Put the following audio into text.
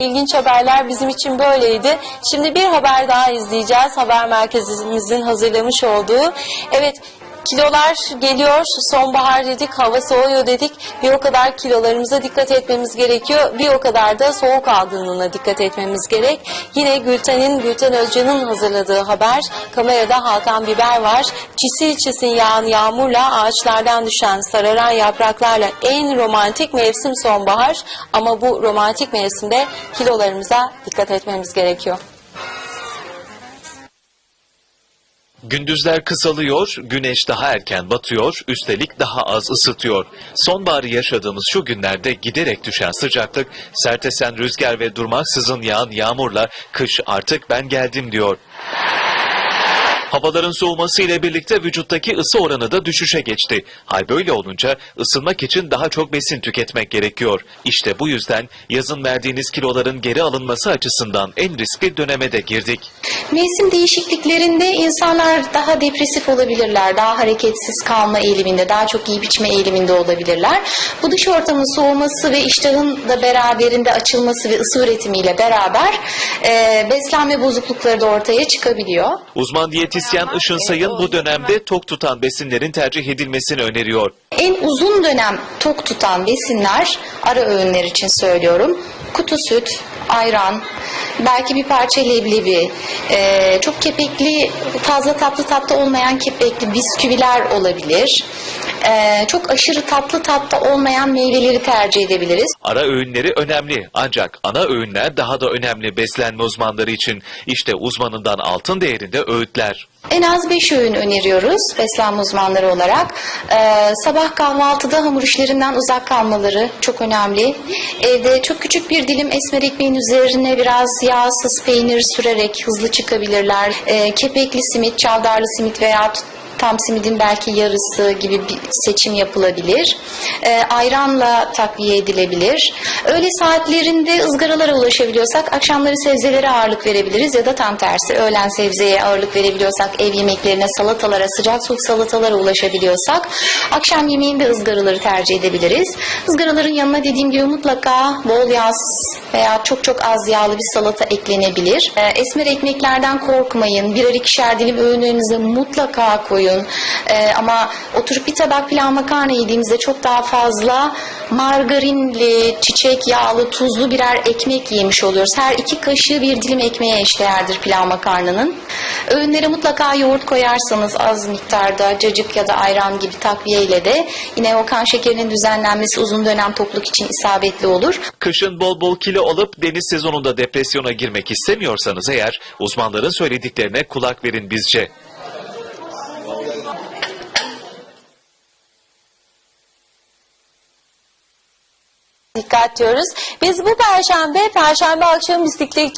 İlginç haberler bizim için böyleydi. Şimdi bir haber daha izleyeceğiz. Haber merkezimizin hazırlamış olduğu. Evet kilolar geliyor. Sonbahar dedik, hava soğuyor dedik. Bir o kadar kilolarımıza dikkat etmemiz gerekiyor. Bir o kadar da soğuk algınlığına dikkat etmemiz gerek. Yine Gülten'in, Gülten Özcan'ın hazırladığı haber. Kamerada Hakan Biber var. Çisil çisil yağan yağmurla ağaçlardan düşen sararan yapraklarla en romantik mevsim sonbahar. Ama bu romantik mevsimde kilolarımıza dikkat etmemiz gerekiyor. Gündüzler kısalıyor, güneş daha erken batıyor, üstelik daha az ısıtıyor. Sonbaharı yaşadığımız şu günlerde giderek düşen sıcaklık, sert esen rüzgar ve durmaksızın yağan yağmurla kış artık ben geldim diyor. Havaların soğuması ile birlikte vücuttaki ısı oranı da düşüşe geçti. Hal böyle olunca ısınmak için daha çok besin tüketmek gerekiyor. İşte bu yüzden yazın verdiğiniz kiloların geri alınması açısından en riskli döneme de girdik. Mevsim değişikliklerinde insanlar daha depresif olabilirler, daha hareketsiz kalma eğiliminde, daha çok yiyip içme eğiliminde olabilirler. Bu dış ortamın soğuması ve iştahın da beraberinde açılması ve ısı üretimiyle beraber e, beslenme bozuklukları da ortaya çıkabiliyor. Uzman diyetisyen Işın Sayın bu dönemde tok tutan besinlerin tercih edilmesini öneriyor. En uzun dönem tok tutan besinler, ara öğünler için söylüyorum, kutu süt, ayran, belki bir parça leblebi, e, çok kepekli, fazla tatlı tatlı olmayan kepekli bisküviler olabilir. E, çok aşırı tatlı tatlı olmayan meyveleri tercih edebiliriz. Ara öğünleri önemli ancak ana öğünler daha da önemli beslenme uzmanları için. İşte uzmanından altın değerinde öğütler. En az 5 öğün öneriyoruz beslenme uzmanları olarak. Ee, sabah kahvaltıda hamur işlerinden uzak kalmaları çok önemli. Evde çok küçük bir dilim esmer ekmeğin üzerine biraz yağsız peynir sürerek hızlı çıkabilirler. Ee, kepekli simit, çavdarlı simit veya tam simidin belki yarısı gibi bir seçim yapılabilir. Ee, ayranla takviye edilebilir. Öğle saatlerinde ızgaralara ulaşabiliyorsak akşamları sebzelere ağırlık verebiliriz ya da tam tersi öğlen sebzeye ağırlık verebiliyorsak ev yemeklerine salatalara sıcak soğuk salatalara ulaşabiliyorsak akşam yemeğinde ızgaraları tercih edebiliriz. Izgaraların yanına dediğim gibi mutlaka bol yağsız veya çok çok az yağlı bir salata eklenebilir. Ee, esmer ekmeklerden korkmayın. Birer ikişer dilim öğünlerinize mutlaka koyun. Ee, ama oturup bir tabak pilav makarna yediğimizde çok daha fazla margarinli, çiçek yağlı, tuzlu birer ekmek yemiş oluyoruz. Her iki kaşığı bir dilim ekmeğe eşdeğerdir pilav makarnanın. Öğünlere mutlaka yoğurt koyarsanız az miktarda cacık ya da ayran gibi takviye ile de yine o kan şekerinin düzenlenmesi uzun dönem tokluk için isabetli olur. Kışın bol bol kilo alıp deniz sezonunda depresyona girmek istemiyorsanız eğer uzmanların söylediklerine kulak verin bizce. Dikkat diyoruz. Biz bu perşembe, perşembe akşam bisiklet